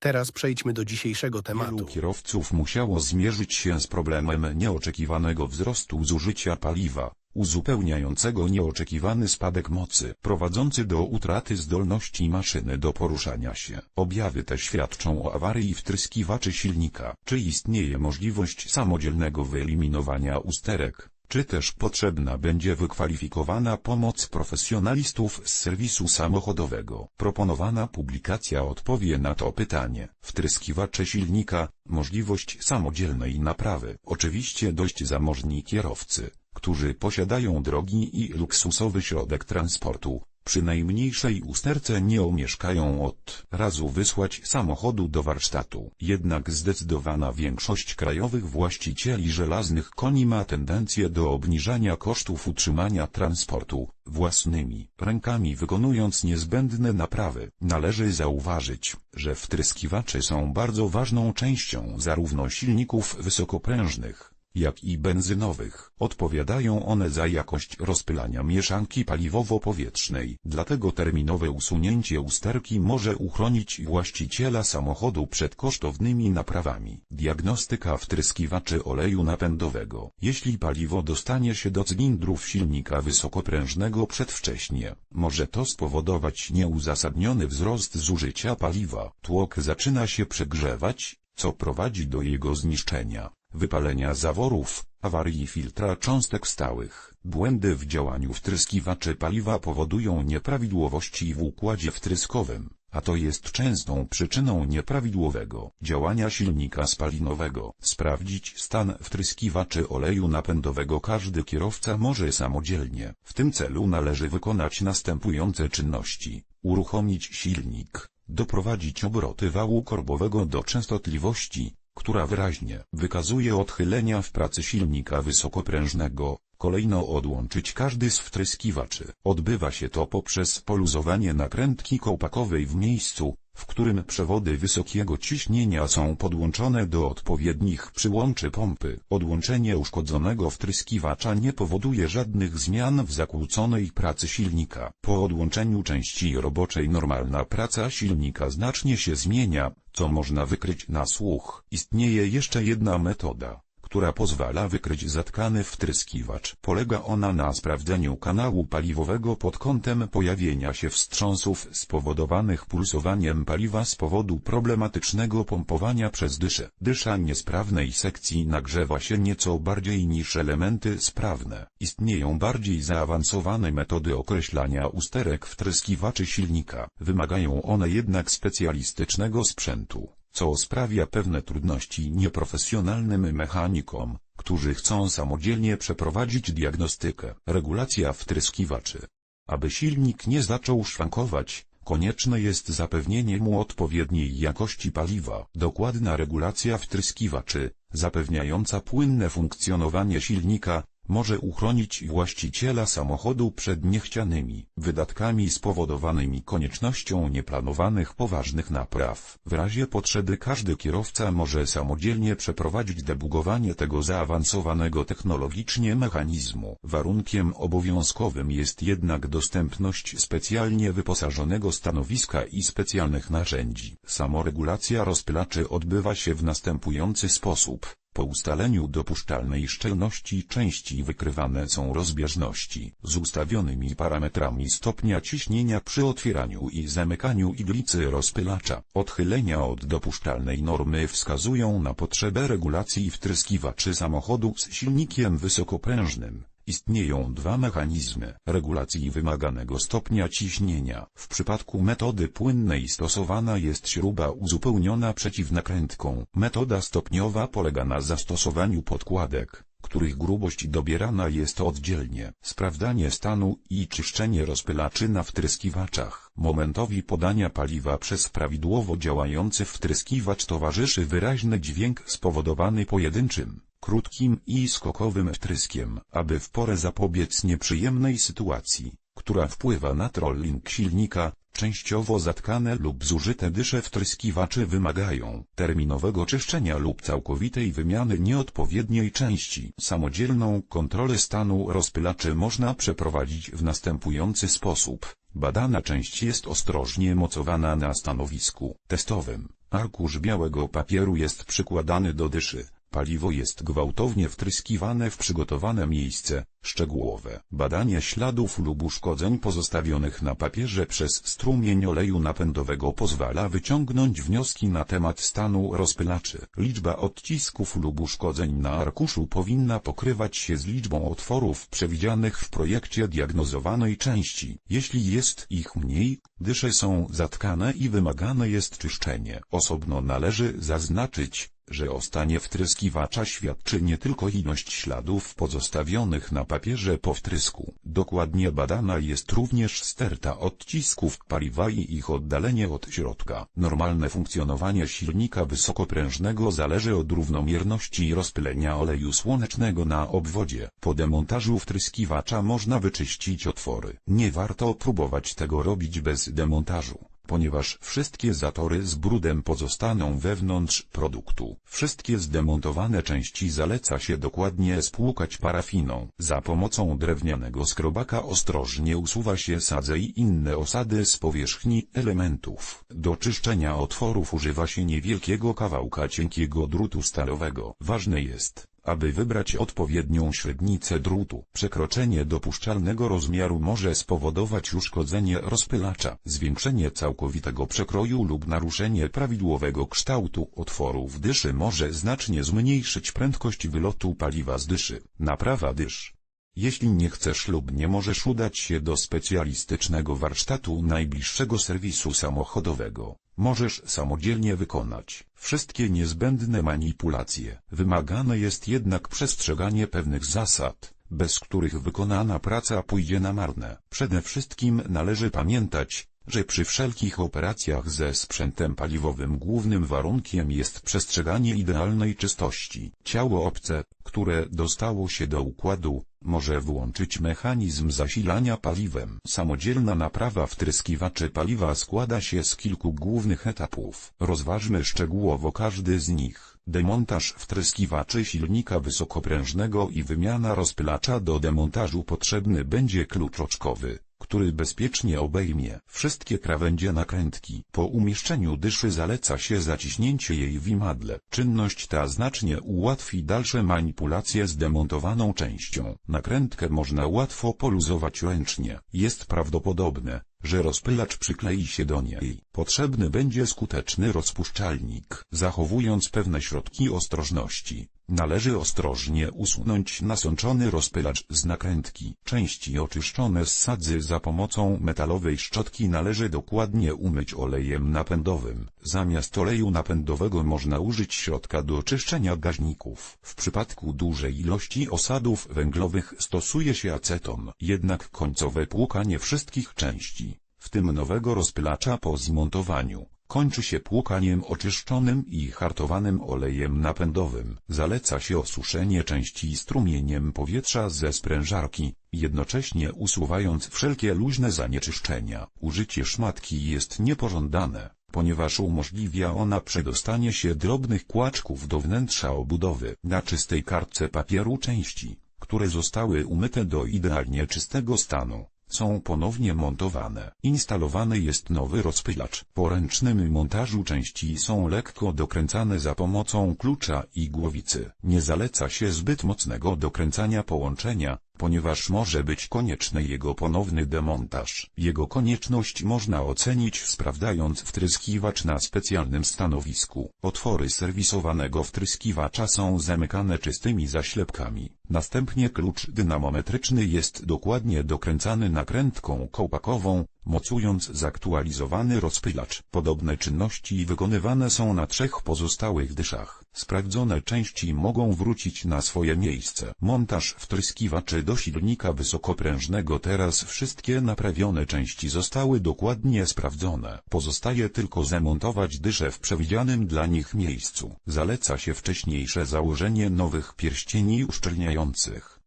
Teraz przejdźmy do dzisiejszego Wielu kierowców musiało zmierzyć się z problemem nieoczekiwanego wzrostu zużycia paliwa, uzupełniającego nieoczekiwany spadek mocy, prowadzący do utraty zdolności maszyny do poruszania się. Objawy te świadczą o awarii wtryskiwaczy silnika. Czy istnieje możliwość samodzielnego wyeliminowania usterek? Czy też potrzebna będzie wykwalifikowana pomoc profesjonalistów z serwisu samochodowego? Proponowana publikacja odpowie na to pytanie. Wtryskiwacze silnika, możliwość samodzielnej naprawy. Oczywiście dość zamożni kierowcy, którzy posiadają drogi i luksusowy środek transportu, przy najmniejszej usterce nie omieszkają od razu wysłać samochodu do warsztatu. Jednak zdecydowana większość krajowych właścicieli żelaznych koni ma tendencję do obniżania kosztów utrzymania transportu, własnymi rękami wykonując niezbędne naprawy. Należy zauważyć, że wtryskiwacze są bardzo ważną częścią zarówno silników wysokoprężnych, jak i benzynowych. Odpowiadają one za jakość rozpylania mieszanki paliwowo-powietrznej. Dlatego terminowe usunięcie usterki może uchronić właściciela samochodu przed kosztownymi naprawami. Diagnostyka wtryskiwaczy oleju napędowego. Jeśli paliwo dostanie się do cylindrów silnika wysokoprężnego przedwcześnie, może to spowodować nieuzasadniony wzrost zużycia paliwa. Tłok zaczyna się przegrzewać, co prowadzi do jego zniszczenia wypalenia zaworów, awarii filtra cząstek stałych. Błędy w działaniu wtryskiwaczy paliwa powodują nieprawidłowości w układzie wtryskowym, a to jest częstą przyczyną nieprawidłowego działania silnika spalinowego. Sprawdzić stan wtryskiwaczy oleju napędowego każdy kierowca może samodzielnie. W tym celu należy wykonać następujące czynności. Uruchomić silnik, doprowadzić obroty wału korbowego do częstotliwości, która wyraźnie wykazuje odchylenia w pracy silnika wysokoprężnego, kolejno odłączyć każdy z wtryskiwaczy. Odbywa się to poprzez poluzowanie nakrętki kołpakowej w miejscu, w którym przewody wysokiego ciśnienia są podłączone do odpowiednich przyłączy pompy. Odłączenie uszkodzonego wtryskiwacza nie powoduje żadnych zmian w zakłóconej pracy silnika. Po odłączeniu części roboczej normalna praca silnika znacznie się zmienia, co można wykryć na słuch. Istnieje jeszcze jedna metoda która pozwala wykryć zatkany wtryskiwacz. Polega ona na sprawdzeniu kanału paliwowego pod kątem pojawienia się wstrząsów spowodowanych pulsowaniem paliwa z powodu problematycznego pompowania przez dyszę. Dysza niesprawnej sekcji nagrzewa się nieco bardziej niż elementy sprawne. Istnieją bardziej zaawansowane metody określania usterek wtryskiwaczy silnika. Wymagają one jednak specjalistycznego sprzętu co sprawia pewne trudności nieprofesjonalnym mechanikom, którzy chcą samodzielnie przeprowadzić diagnostykę. Regulacja wtryskiwaczy. Aby silnik nie zaczął szwankować, konieczne jest zapewnienie mu odpowiedniej jakości paliwa. Dokładna regulacja wtryskiwaczy, zapewniająca płynne funkcjonowanie silnika, może uchronić właściciela samochodu przed niechcianymi wydatkami spowodowanymi koniecznością nieplanowanych poważnych napraw. W razie potrzeby każdy kierowca może samodzielnie przeprowadzić debugowanie tego zaawansowanego technologicznie mechanizmu. Warunkiem obowiązkowym jest jednak dostępność specjalnie wyposażonego stanowiska i specjalnych narzędzi. Samoregulacja rozpylaczy odbywa się w następujący sposób. Po ustaleniu dopuszczalnej szczelności części wykrywane są rozbieżności z ustawionymi parametrami stopnia ciśnienia przy otwieraniu i zamykaniu iglicy rozpylacza. Odchylenia od dopuszczalnej normy wskazują na potrzebę regulacji wtryskiwaczy samochodu z silnikiem wysokoprężnym. Istnieją dwa mechanizmy regulacji wymaganego stopnia ciśnienia. W przypadku metody płynnej stosowana jest śruba uzupełniona przeciwnakrętką. Metoda stopniowa polega na zastosowaniu podkładek, których grubość dobierana jest oddzielnie. Sprawdzanie stanu i czyszczenie rozpylaczy na wtryskiwaczach. Momentowi podania paliwa przez prawidłowo działający wtryskiwacz towarzyszy wyraźny dźwięk spowodowany pojedynczym krótkim i skokowym wtryskiem, aby w porę zapobiec nieprzyjemnej sytuacji, która wpływa na trolling silnika, częściowo zatkane lub zużyte dysze wtryskiwaczy wymagają terminowego czyszczenia lub całkowitej wymiany nieodpowiedniej części. Samodzielną kontrolę stanu rozpylaczy można przeprowadzić w następujący sposób. Badana część jest ostrożnie mocowana na stanowisku testowym. Arkusz białego papieru jest przykładany do dyszy. Paliwo jest gwałtownie wtryskiwane w przygotowane miejsce, szczegółowe. Badanie śladów lub uszkodzeń pozostawionych na papierze przez strumień oleju napędowego pozwala wyciągnąć wnioski na temat stanu rozpylaczy. Liczba odcisków lub uszkodzeń na arkuszu powinna pokrywać się z liczbą otworów przewidzianych w projekcie diagnozowanej części. Jeśli jest ich mniej, dysze są zatkane i wymagane jest czyszczenie. Osobno należy zaznaczyć, że o stanie wtryskiwacza świadczy nie tylko ilość śladów pozostawionych na papierze po wtrysku. Dokładnie badana jest również sterta odcisków paliwa i ich oddalenie od środka. Normalne funkcjonowanie silnika wysokoprężnego zależy od równomierności rozpylenia oleju słonecznego na obwodzie. Po demontażu wtryskiwacza można wyczyścić otwory. Nie warto próbować tego robić bez demontażu ponieważ wszystkie zatory z brudem pozostaną wewnątrz produktu. Wszystkie zdemontowane części zaleca się dokładnie spłukać parafiną. Za pomocą drewnianego skrobaka ostrożnie usuwa się sadze i inne osady z powierzchni elementów. Do czyszczenia otworów używa się niewielkiego kawałka cienkiego drutu stalowego. Ważne jest, aby wybrać odpowiednią średnicę drutu. Przekroczenie dopuszczalnego rozmiaru może spowodować uszkodzenie rozpylacza, zwiększenie całkowitego przekroju lub naruszenie prawidłowego kształtu otworu w dyszy może znacznie zmniejszyć prędkość wylotu paliwa z dyszy. Naprawa dysz. Jeśli nie chcesz lub nie możesz udać się do specjalistycznego warsztatu najbliższego serwisu samochodowego, możesz samodzielnie wykonać wszystkie niezbędne manipulacje. Wymagane jest jednak przestrzeganie pewnych zasad, bez których wykonana praca pójdzie na marne. Przede wszystkim należy pamiętać, że przy wszelkich operacjach ze sprzętem paliwowym głównym warunkiem jest przestrzeganie idealnej czystości. Ciało obce, które dostało się do układu, może włączyć mechanizm zasilania paliwem. Samodzielna naprawa wtryskiwaczy paliwa składa się z kilku głównych etapów. Rozważmy szczegółowo każdy z nich. Demontaż wtryskiwaczy silnika wysokoprężnego i wymiana rozpylacza do demontażu potrzebny będzie klucz oczkowy który bezpiecznie obejmie wszystkie krawędzie nakrętki. Po umieszczeniu dyszy zaleca się zaciśnięcie jej w imadle. Czynność ta znacznie ułatwi dalsze manipulacje z demontowaną częścią. Nakrętkę można łatwo poluzować ręcznie. Jest prawdopodobne, że rozpylacz przyklei się do niej. Potrzebny będzie skuteczny rozpuszczalnik. Zachowując pewne środki ostrożności, należy ostrożnie usunąć nasączony rozpylacz z nakrętki. Części oczyszczone z sadzy za pomocą metalowej szczotki należy dokładnie umyć olejem napędowym. Zamiast oleju napędowego można użyć środka do czyszczenia gaźników. W przypadku dużej ilości osadów węglowych stosuje się aceton. Jednak końcowe płukanie wszystkich części, w tym nowego rozpylacza po zmontowaniu, kończy się płukaniem oczyszczonym i hartowanym olejem napędowym. Zaleca się osuszenie części strumieniem powietrza ze sprężarki, jednocześnie usuwając wszelkie luźne zanieczyszczenia. Użycie szmatki jest niepożądane, ponieważ umożliwia ona przedostanie się drobnych kłaczków do wnętrza obudowy. Na czystej kartce papieru części, które zostały umyte do idealnie czystego stanu, są ponownie montowane. Instalowany jest nowy rozpylacz. Po ręcznym montażu części są lekko dokręcane za pomocą klucza i głowicy. Nie zaleca się zbyt mocnego dokręcania połączenia, ponieważ może być konieczny jego ponowny demontaż. Jego konieczność można ocenić sprawdzając wtryskiwacz na specjalnym stanowisku. Otwory serwisowanego wtryskiwacza są zamykane czystymi zaślepkami. Następnie klucz dynamometryczny jest dokładnie dokręcany nakrętką kołpakową, mocując zaktualizowany rozpylacz. Podobne czynności wykonywane są na trzech pozostałych dyszach. Sprawdzone części mogą wrócić na swoje miejsce. Montaż wtryskiwaczy do silnika wysokoprężnego Teraz wszystkie naprawione części zostały dokładnie sprawdzone. Pozostaje tylko zamontować dysze w przewidzianym dla nich miejscu. Zaleca się wcześniejsze założenie nowych pierścieni uszczelniających.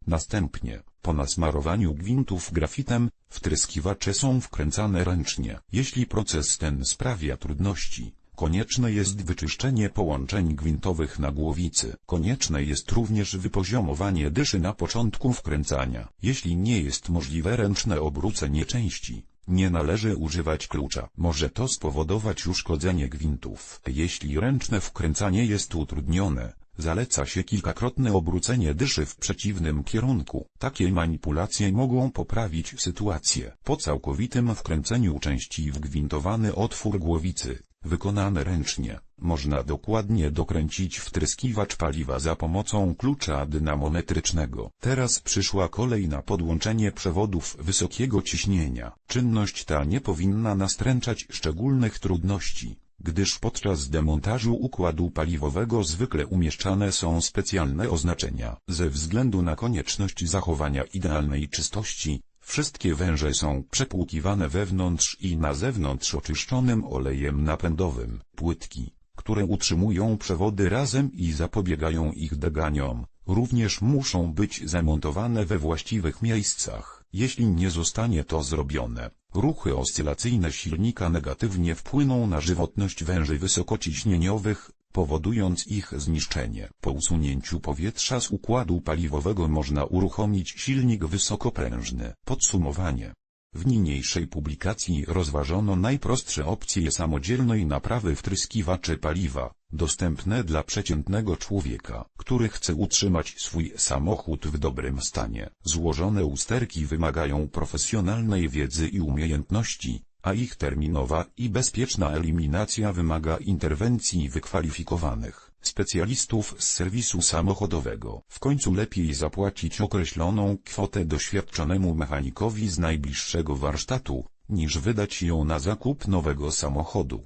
Następnie, po nasmarowaniu gwintów grafitem, wtryskiwacze są wkręcane ręcznie. Jeśli proces ten sprawia trudności, konieczne jest wyczyszczenie połączeń gwintowych na głowicy. Konieczne jest również wypoziomowanie dyszy na początku wkręcania. Jeśli nie jest możliwe ręczne obrócenie części, nie należy używać klucza. Może to spowodować uszkodzenie gwintów. Jeśli ręczne wkręcanie jest utrudnione, Zaleca się kilkakrotne obrócenie dyszy w przeciwnym kierunku. Takie manipulacje mogą poprawić sytuację. Po całkowitym wkręceniu części w gwintowany otwór głowicy, wykonane ręcznie, można dokładnie dokręcić wtryskiwacz paliwa za pomocą klucza dynamometrycznego. Teraz przyszła kolej na podłączenie przewodów wysokiego ciśnienia. Czynność ta nie powinna nastręczać szczególnych trudności gdyż podczas demontażu układu paliwowego zwykle umieszczane są specjalne oznaczenia. Ze względu na konieczność zachowania idealnej czystości, wszystkie węże są przepłukiwane wewnątrz i na zewnątrz oczyszczonym olejem napędowym. Płytki, które utrzymują przewody razem i zapobiegają ich deganiom, również muszą być zamontowane we właściwych miejscach. Jeśli nie zostanie to zrobione, ruchy oscylacyjne silnika negatywnie wpłyną na żywotność węży wysokociśnieniowych, powodując ich zniszczenie. Po usunięciu powietrza z układu paliwowego można uruchomić silnik wysokoprężny. Podsumowanie. W niniejszej publikacji rozważono najprostsze opcje samodzielnej naprawy wtryskiwaczy paliwa, dostępne dla przeciętnego człowieka, który chce utrzymać swój samochód w dobrym stanie. Złożone usterki wymagają profesjonalnej wiedzy i umiejętności, a ich terminowa i bezpieczna eliminacja wymaga interwencji wykwalifikowanych specjalistów z serwisu samochodowego. W końcu lepiej zapłacić określoną kwotę doświadczonemu mechanikowi z najbliższego warsztatu, niż wydać ją na zakup nowego samochodu.